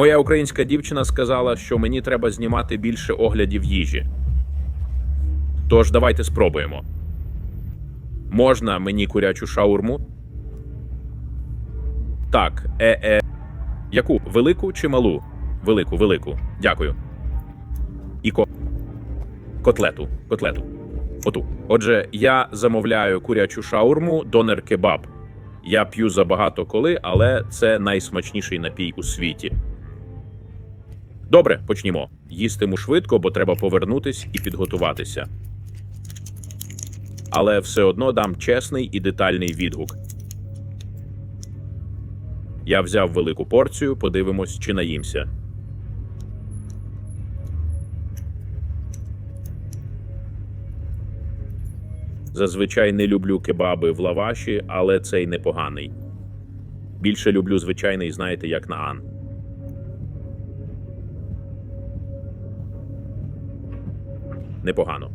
Моя українська дівчина сказала, що мені треба знімати більше оглядів їжі. Тож давайте спробуємо. Можна мені курячу шаурму? Так, е-е. Яку? Велику чи малу? Велику, велику. Дякую. І ко... котлету. Котлету. Оту. Отже, я замовляю курячу шаурму, донер кебаб. Я п'ю забагато коли, але це найсмачніший напій у світі. Добре, почнімо. Їстиму швидко, бо треба повернутись і підготуватися. Але все одно дам чесний і детальний відгук. Я взяв велику порцію, подивимось, чи наїмся. Зазвичай не люблю кебаби в лаваші, але цей непоганий. Більше люблю звичайний, знаєте, як наан. Непогано.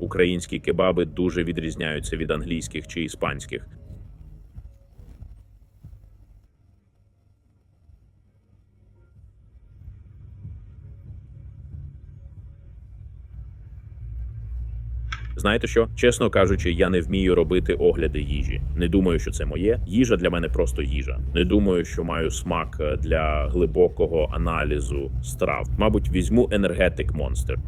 Українські кебаби дуже відрізняються від англійських чи іспанських. Знаєте що? Чесно кажучи, я не вмію робити огляди їжі. Не думаю, що це моє. Їжа для мене просто їжа. Не думаю, що маю смак е, для глибокого аналізу страв. Мабуть, візьму енергетик монстр.